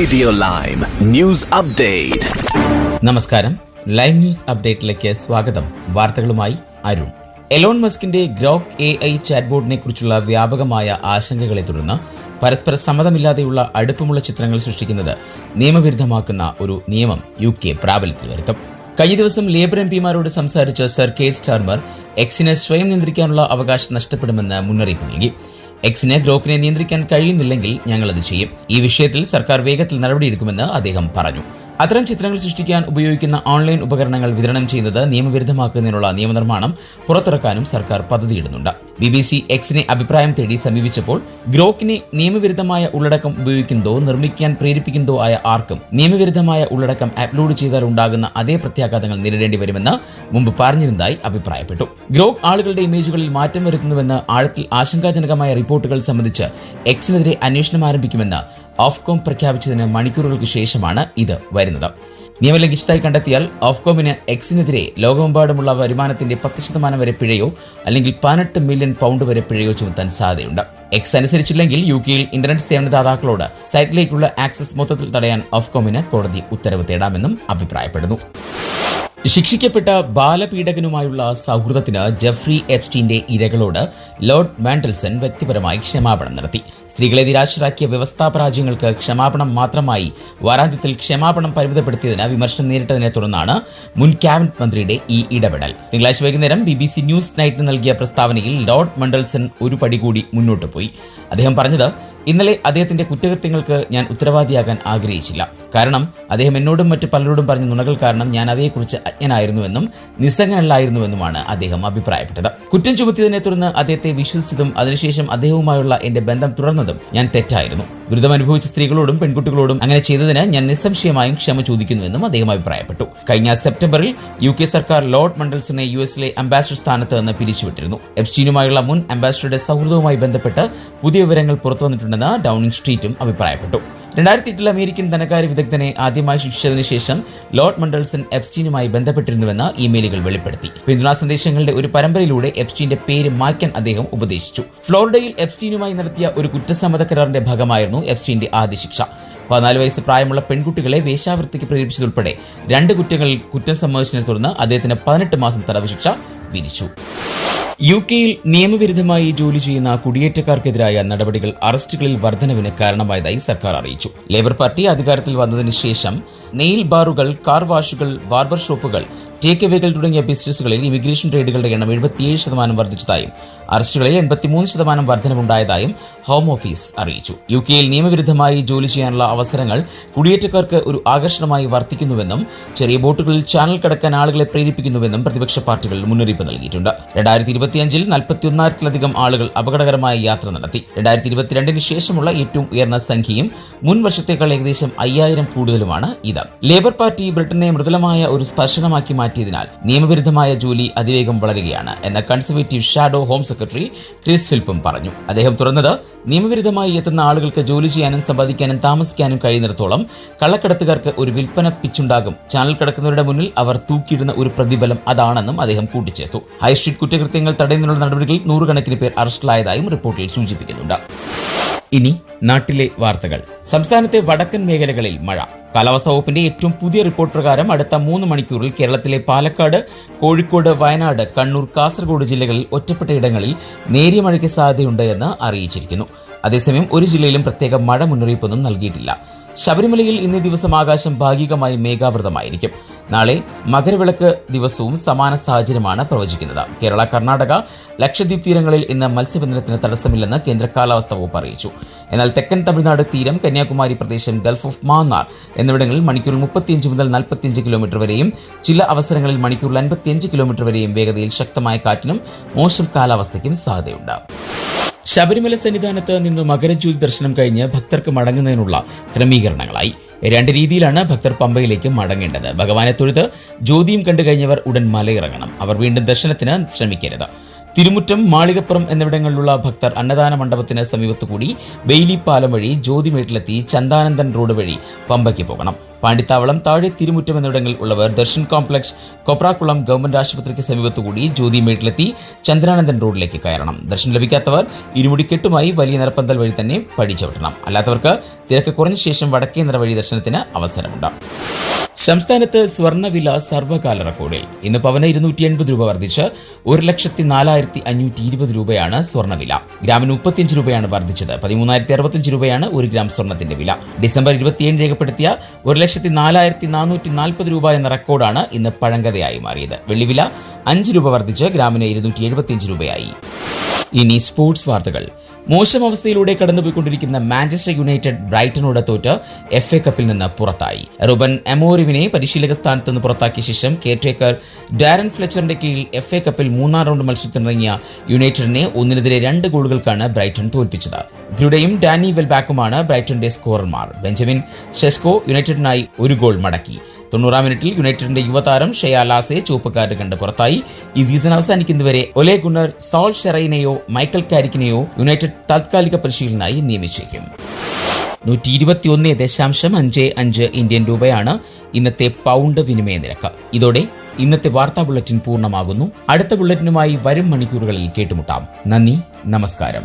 Radio Lime news update നമസ്കാരം. Live news അപ്ഡേറ്റിലേക്ക് സ്വാഗതം. വാർത്തകളുമായി അരുൺ. എലോൺ മസ്കിന്റെ ഗ്രോക്ക് എ ഐ ചാറ്റ്ബോർഡിനെ കുറിച്ചുള്ള വ്യാപകമായ ആശങ്കകളെ തുടർന്ന് പരസ്പര സമ്മതമില്ലാതെയുള്ള അടുപ്പമുള്ള ചിത്രങ്ങൾ സൃഷ്ടിക്കുന്നത് നിയമവിരുദ്ധമാക്കുന്ന ഒരു നിയമം യു കെ പ്രാബല്യത്തിൽ വരുത്തും. കഴിഞ്ഞ ദിവസം ലേബർ എം പിമാരോട് സംസാരിച്ച സർ കെ സ്റ്റാർമർ എക്സിനെ സ്വയം നിയന്ത്രിക്കാനുള്ള അവകാശം നഷ്ടപ്പെടുമെന്ന് മുന്നറിയിപ്പ് നൽകി. എക്സിന് ഗ്രോക്കിനെ നിയന്ത്രിക്കാൻ കഴിയുന്നില്ലെങ്കിൽ ഞങ്ങൾ അത് ചെയ്യും. ഈ വിഷയത്തിൽ സർക്കാർ വേഗത്തിൽ നടപടിയെടുക്കുമെന്ന് അദ്ദേഹം പറഞ്ഞു. അത്തരം ചിത്രങ്ങൾ സൃഷ്ടിക്കാൻ ഉപയോഗിക്കുന്ന ഓൺലൈൻ ഉപകരണങ്ങൾ വിതരണം ചെയ്യുന്നത് നിയമവിരുദ്ധമാക്കുന്നതിനുള്ള നിയമനിർമ്മാണം പുറത്തിറക്കാനും സർക്കാർ പദ്ധതിയിടുന്നുണ്ട്. ബി ബി സി എക്സിനെ അഭിപ്രായം തേടി സമീപിച്ചപ്പോൾ ഗ്രോക്കിനെ നിയമവിരുദ്ധമായ ഉള്ളടക്കം ഉപയോഗിക്കുന്നതോ നിർമ്മിക്കാൻ പ്രേരിപ്പിക്കുന്നതോ ആയ ആർക്കും നിയമവിരുദ്ധമായ ഉള്ളടക്കം അപ്ലോഡ് ചെയ്താൽ ഉണ്ടാകുന്ന അതേ പ്രത്യാഘാതങ്ങൾ നേരിടേണ്ടി വരുമെന്ന് മുമ്പ് പറഞ്ഞിരുന്നതായി അഭിപ്രായപ്പെട്ടു. ഗ്രോക്ക് ആളുകളുടെ ഇമേജുകളിൽ മാറ്റം വരുത്തുന്നുവെന്ന് ആഴത്തിൽ ആശങ്കാജനകമായ റിപ്പോർട്ടുകൾ സംബന്ധിച്ച് എക്സിനെതിരെ അന്വേഷണം ആരംഭിക്കുമെന്ന് ഓഫ്കോം പ്രഖ്യാപിച്ചതിന് മണിക്കൂറുകൾക്ക് ശേഷമാണ് ഇത് വരുന്നത്. നിയമലംഘിച്ചതായി കണ്ടെത്തിയാൽ ഓഫ്കോമിന് എക്സിനെതിരെ ലോകമെമ്പാടുമുള്ള വരുമാനത്തിന്റെ പത്ത് ശതമാനം വരെ പിഴയോ അല്ലെങ്കിൽ പതിനെട്ട് മില്യൺ പൗണ്ട് വരെ പിഴയോ ചുമത്താൻ സാധ്യതയുണ്ട്. എക്സ് അനുസരിച്ചില്ലെങ്കിൽ യു കെയിൽ ഇന്റർനെറ്റ് സേവനദാതാക്കളോട് സൈറ്റിലേക്കുള്ള ആക്സസ് മൊത്തത്തിൽ തടയാൻ ഓഫ്കോമിന് കോടതി ഉത്തരവ് തേടാമെന്നും അഭിപ്രായപ്പെടുന്നു. ശിക്ഷിക്കപ്പെട്ട ബാലപീഡകനുമായുള്ള സൗഹൃദത്തിന് ജെഫ്രി എപ്സ്റ്റീന്റെ ഇരകളോട് ലോർഡ് മാൻഡൽസൺ വ്യക്തിപരമായി ക്ഷമാപണം നടത്തി. സ്ത്രീകളെ നിരാശരാക്കിയ വ്യവസ്ഥാപരാജ്യങ്ങൾക്ക് ക്ഷമാപണം മാത്രമായി വാരാന്ത്യത്തിൽ ക്ഷമാപണം പരിമിതപ്പെടുത്തിയതിന് വിമർശനം നേരിട്ടതിനെ തുടർന്നാണ് മുൻ ക്യാബിനറ്റ് മന്ത്രിയുടെ ഈ ഇടപെടൽ. തിങ്കളാഴ്ച വൈകുന്നേരം ബി ബി സി ന്യൂസ് നൈറ്റിന് നൽകിയ പ്രസ്താവനയിൽ ലോർഡ് മണ്ടൽസൺ ഒരു പടി കൂടി മുന്നോട്ട് പോയി. അദ്ദേഹം പറഞ്ഞത് ഇന്നലെ അദ്ദേഹത്തിന്റെ കുറ്റകൃത്യങ്ങൾക്ക് ഞാൻ ഉത്തരവാദിയാകാൻ ആഗ്രഹിച്ചില്ല. കാരണം അദ്ദേഹം എന്നോടും മറ്റ് പലരോടും പറഞ്ഞ നുണകൾ കാരണം ഞാൻ അവയെക്കുറിച്ച് അജ്ഞനായിരുന്നുവെന്നും നിസ്സംഗനല്ലായിരുന്നുവെന്നുമാണ് അദ്ദേഹം അഭിപ്രായപ്പെട്ടത്. കുറ്റം ചുമത്തിയതിനെ തുടർന്ന് അദ്ദേഹത്തെ വിശ്വസിച്ചതും അതിനുശേഷം അദ്ദേഹവുമായുള്ള എന്റെ ബന്ധം തുടർന്നതും ഞാൻ തെറ്റായിരുന്നു. ദുരിതം അനുഭവിച്ച സ്ത്രീകളോടും പെൺകുട്ടികളോടും അങ്ങനെ ചെയ്തതിന് ഞാൻ നിസ്സംശയമായും ക്ഷമ ചോദിക്കുന്നുവെന്നും അദ്ദേഹം അഭിപ്രായപ്പെട്ടു. കഴിഞ്ഞ സെപ്റ്റംബറിൽ യു കെ സർക്കാർ ലോർഡ് മണ്ടൽസിനെ യു എസിലെ അംബാസിഡർ സ്ഥാനത്ത് നിന്ന് പിരിച്ചുവിട്ടിരുന്നു. എപ്സ്റ്റീനുമായുള്ള മുൻ അംബാസിഡറുടെ സൗഹൃദവുമായി ബന്ധപ്പെട്ട് പുതിയ വിവരങ്ങൾ പുറത്തുവന്നിട്ടുണ്ടെന്ന് ഡൌണിംഗ് സ്ട്രീറ്റും അഭിപ്രായപ്പെട്ടു. രണ്ടായിരത്തി എട്ടിൽ അമേരിക്കൻ ധനകാര്യ വിദഗ്ധനെ ആദ്യമായി ശിക്ഷിച്ചതിനു ശേഷം ലോർഡ് മണ്ടൽസൺ എപ്സ്റ്റീനുമായി ബന്ധപ്പെട്ടിരുന്നുവെന്ന് ഇമെയിലുകൾ വെളിപ്പെടുത്തി. പിന്തുണാ സന്ദേശങ്ങളുടെ ഒരു പരമ്പരയിലൂടെ എപ്സ്റ്റീന്റെ പേര് മാറ്റാൻ അദ്ദേഹം ഉപദേശിച്ചു. ഫ്ലോറിഡയിൽ എപ്സ്റ്റീനുമായി നടത്തിയ ഒരു കുറ്റസമ്മത കരാറിന്റെ ഭാഗമായിരുന്നു എപ്സ്റ്റീന്റെ ആദ്യ ശിക്ഷ. പതിനാല് വയസ്സ് പ്രായമുള്ള പെൺകുട്ടികളെ വേശ്യാവൃത്തിക്ക് പ്രേരിപ്പിച്ചതുൾപ്പെടെ രണ്ട് കുറ്റങ്ങളിൽ കുറ്റം സമ്മതിച്ചതിനെ തുടർന്ന് അദ്ദേഹത്തിന് പതിനെട്ട് മാസം തടവ് ശിക്ഷ വിധിച്ചു. യു കെയിൽ നിയമവിരുദ്ധമായി ജോലി ചെയ്യുന്ന കുടിയേറ്റക്കാർക്കെതിരായ നടപടികൾ അറസ്റ്റുകളിൽ വർധനവിന് കാരണമായതായി സർക്കാർ അറിയിച്ചു. ലേബർ പാർട്ടി അധികാരത്തിൽ വന്നതിന് ശേഷം നെയിൽ ബാറുകൾ കാർ വാഷുകൾ ബാർബർ ഷോപ്പുകൾ ടേക്ക് എവേകൾ തുടങ്ങിയ ബിസിനസ്സുകളിൽ ഇമിഗ്രേഷൻ റെയ്ഡുകളുടെ എണ്ണം എഴുപത്തിയേഴ് ശതമാനം വർദ്ധിച്ചതായും അറസ്റ്റുകളിൽ എൺപത്തിമൂന്ന് ശതമാനം വർധനവുണ്ടായതായും ഹോം ഓഫീസ് അറിയിച്ചു. യു കെയിൽ നിയമവിരുദ്ധമായി ജോലി ചെയ്യാനുള്ള അവസരങ്ങൾ കുടിയേറ്റക്കാർക്ക് ഒരു ആകർഷണമായി വർദ്ധിക്കുന്നുവെന്നും ചെറിയ ബോട്ടുകളിൽ ചാനൽ കടക്കാൻ ആളുകളെ പ്രേരിപ്പിക്കുന്നുവെന്നും പ്രതിപക്ഷ പാർട്ടികൾ മുന്നറിയിപ്പ് നൽകിയിട്ടുണ്ട്. രണ്ടായിരത്തി ഇരുപത്തിയഞ്ചിൽ നാൽപ്പത്തിയൊന്നായിരത്തിലധികം ആളുകൾ അപകടകരമായ യാത്ര നടത്തി. രണ്ടായിരത്തി ഇരുപത്തിരണ്ടിന് ശേഷമുള്ള ഏറ്റവും ഉയർന്ന സംഖ്യയും മുൻ വർഷത്തേക്കാൾ ഏകദേശം അയ്യായിരം കൂടുതലുമാണ് ഇത്. ലേബർ പാർട്ടി ബ്രിട്ടനെ മൃദുലമായ ഒരു സ്പർശനമാക്കി മാറ്റിയതിനാൽ നിയമവിരുദ്ധമായ ജോലി അതിവേഗം വളരുകയാണ് എന്ന conservative shadow home secretary Chris ഫിൽപ്പും പറഞ്ഞു. അദ്ദേഹം തുറന്നത് നിയമവിരുദ്ധമായി എത്തുന്ന ആളുകൾക്ക് ജോലി ചെയ്യാനും സമ്പാദിക്കാനും താമസിക്കാനും കഴിയുന്നിടത്തോളം കള്ളക്കടത്തുകാർക്ക് ഒരു വിൽപ്പന പിച്ചുണ്ടാകും. ചാനൽ കടക്കുന്നവരുടെ മുന്നിൽ അവർ തൂക്കിയിടുന്ന ഒരു പ്രതിഫലം അതാണെന്നും അദ്ദേഹം കൂട്ടിച്ചേർത്തു. ഹൈസ്ട്രീറ്റ് കുറ്റകൃത്യങ്ങൾ തടയുന്നതിനുള്ള നടപടികളിൽ നൂറുകണക്കിന് പേർ അറസ്റ്റിലായതായും റിപ്പോർട്ടിൽ സൂചിപ്പിക്കുന്നുണ്ട്. ഇനി നാട്ടിലെ വാർത്തകൾ. സംസ്ഥാനത്തെ വടക്കൻ മേഖലകളിൽ മഴ. കാലാവസ്ഥാ വകുപ്പിന്റെ ഏറ്റവും പുതിയ റിപ്പോർട്ട് പ്രകാരം അടുത്ത മൂന്ന് മണിക്കൂറിൽ കേരളത്തിലെ പാലക്കാട് കോഴിക്കോട് വയനാട് കണ്ണൂർ കാസർഗോഡ് ജില്ലകളിൽ ഒറ്റപ്പെട്ട ഇടങ്ങളിൽ നേരിയ മഴയ്ക്ക് സാധ്യതയുണ്ട് എന്ന് അറിയിച്ചിരിക്കുന്നു. അതേസമയം ഒരു ജില്ലയിലും പ്രത്യേക മഴ മുന്നറിയിപ്പൊന്നും നൽകിയിട്ടില്ല. ശബരിമലയിൽ ഇന്നേ ദിവസം ആകാശം ഭാഗികമായി മേഘാവൃതമായിരിക്കും. നാളെ മകരവിളക്ക് ദിവസവും സമാന സാഹചര്യമാണ് പ്രവചിക്കുന്നത്. കേരള കർണാടക ലക്ഷദ്വീപ് തീരങ്ങളിൽ ഇന്ന് മത്സ്യബന്ധനത്തിന് തടസ്സമില്ലെന്ന് കേന്ദ്ര കാലാവസ്ഥാ വകുപ്പ് അറിയിച്ചു. എന്നാൽ തെക്കൻ തമിഴ്നാട് തീരം കന്യാകുമാരി പ്രദേശം ഗൾഫ് ഓഫ് മാന്നാർ എന്നിവിടങ്ങളിൽ മണിക്കൂറിൽ മുപ്പത്തിയഞ്ച് മുതൽ നാൽപ്പത്തിയഞ്ച് കിലോമീറ്റർ വരെയും ചില അവസരങ്ങളിൽ മണിക്കൂറിൽ അൻപത്തിയഞ്ച് കിലോമീറ്റർ വരെയും വേഗതയിൽ ശക്തമായ കാറ്റിനും മോശം കാലാവസ്ഥയ്ക്കും സാധ്യതയുണ്ട്. ശബരിമല സന്നിധാനത്ത് നിന്ന് മകരജ്യോതി ദർശനം കഴിഞ്ഞ് ഭക്തർക്ക് മടങ്ങുന്നതിനുള്ള ക്രമീകരണങ്ങളായി. രണ്ട് രീതിയിലാണ് ഭക്തർ പമ്പയിലേക്ക് മടങ്ങേണ്ടത്. ഭഗവാനെ തൊഴുത് ജ്യോതിയും കണ്ടു കഴിഞ്ഞവർ ഉടൻ മലയിറങ്ങണം. അവർ വീണ്ടും ദർശനത്തിന് ശ്രമിക്കരുത്. തിരുമുറ്റം മാളികപ്പുറം എന്നിവിടങ്ങളിലുള്ള ഭക്തർ അന്നദാന മണ്ഡപത്തിന് സമീപത്തുകൂടി ബെയിലി പാലം വഴി ജ്യോതിമേട്ടിലെത്തി ചന്ദാനന്ദൻ റോഡ് വഴി പമ്പയ്ക്ക് പോകണം. പാണ്ടിത്താവളം താഴെ തിരുമുറ്റം എന്നിവിടങ്ങളിൽ ഉള്ളവർ ദർശൻ കോംപ്ലക്സ് കൊപ്രാക്കുളം ഗവൺമെന്റ് ആശുപത്രിക്ക് സമീപത്തുകൂടി ജ്യോതി മേട്ടിലെത്തി ചന്ദ്രാനന്ദൻ റോഡിലേക്ക് കയറണം. ദർശനം ലഭിക്കാത്തവർ ഇരുമുടിക്കെട്ടുമായി വലിയ നിറപ്പന്തൽ വഴി തന്നെ പടിച്ചവിട്ടണം അല്ലാത്തവർക്ക് തിരക്ക് കുറഞ്ഞ ശേഷം വടക്കേ നിറ വഴി ദർശനത്തിന് അവസരമുണ്ട്. സംസ്ഥാനത്ത് സ്വർണവില സർവകാല റെക്കോർഡിൽ. ഇന്ന് പവന് ഇരുന്നൂറ്റി എൺപത് രൂപ വർദ്ധിച്ച് ഒരു ലക്ഷത്തി നാലായിരത്തി അഞ്ഞൂറ്റി ഇരുപത് രൂപയാണ് സ്വർണവില ഗ്രാമിന് മുപ്പത്തിയഞ്ച് രൂപയാണ് വർദ്ധിച്ചത്. പതിമൂന്നായിരത്തി അറുപത്തിയഞ്ച് രൂപയാണ് ഒരു ഗ്രാം സ്വർണത്തിന്റെ വില. ഡിസംബർ ഇരുപത്തിയേഴ് രേഖപ്പെടുത്തിയ ഒരു ലക്ഷത്തി നാലായിരത്തി നാനൂറ്റി നാൽപ്പത് രൂപ എന്ന റെക്കോർഡാണ് ഇന്ന് പഴങ്കഥയായി മാറിയത്. വെള്ളിവില അഞ്ച് രൂപ വർദ്ധിച്ച് ഗ്രാമിന് ഇരുന്നൂറ്റി എഴുപത്തിയഞ്ച് രൂപയായി. ഇനി സ്പോർട്സ് വാർത്തകൾ. മോശം അവസ്ഥയിലൂടെ കടന്നുപോയിക്കൊണ്ടിരിക്കുന്ന മാഞ്ചസ്റ്റർ യുണൈറ്റഡ് ബ്രൈറ്റനോട് തോറ്റ് എഫ് എ കപ്പിൽ നിന്ന് പുറത്തായി. റുബൻ എമോറിവിനെ പരിശീലക സ്ഥാനത്ത് നിന്ന് പുറത്താക്കിയ ശേഷം കെയർടേക്കർ ഡാരൻ ഫ്ലെച്ചറിന്റെ കീഴിൽ എഫ് എ കപ്പിൽ മൂന്നാം റൗണ്ട് മത്സരത്തിനിറങ്ങിയ യുണൈറ്റഡിനെ ഒന്നിനെതിരെ രണ്ട് ഗോളുകൾക്കാണ് ബ്രൈറ്റൺ തോൽപ്പിച്ചത്. ഗ്രൂഡയും ഡാനി വെൽബാക്കുമാണ് ബ്രൈറ്റന്റെ സ്കോറർമാർ. ബെഞ്ചമിൻ ഷെസ്കോ യുണൈറ്റഡിനായി ഒരു ഗോൾ മടക്കി. തൊണ്ണൂറാം മിനിറ്റിൽ യുണൈറ്റഡിന്റെ യുവതാരം ഷെയ ലാസെ ചുവപ്പ് കാർഡ് കണ്ട് പുറത്തായി. ഈ സീസൺ അവസാനിക്കുന്നവരെ ഒലെ ഗുണർ സോൾ ഷെറൈനെയോ മൈക്കൽ കാരിക്കിനെയോ യുണൈറ്റഡ് താത്കാലിക പരിശീലനായി നിയമിച്ചേക്കും. നൂറ്റി ഇരുപത്തിയൊന്ന് ദശാംശം അഞ്ച് അഞ്ച് ഇന്ത്യൻ രൂപയാണ് ഇന്നത്തെ പൗണ്ട് വിനിമയ നിരക്ക്. ഇതോടെ ഇന്നത്തെ വാർത്താ ബുള്ളറ്റിൻ പൂർണമാകുന്നു. അടുത്ത ബുള്ളറ്റിനുമായി വരും മണിക്കൂറുകളിൽ കേട്ടുമുട്ടാം. നന്ദി നമസ്കാരം.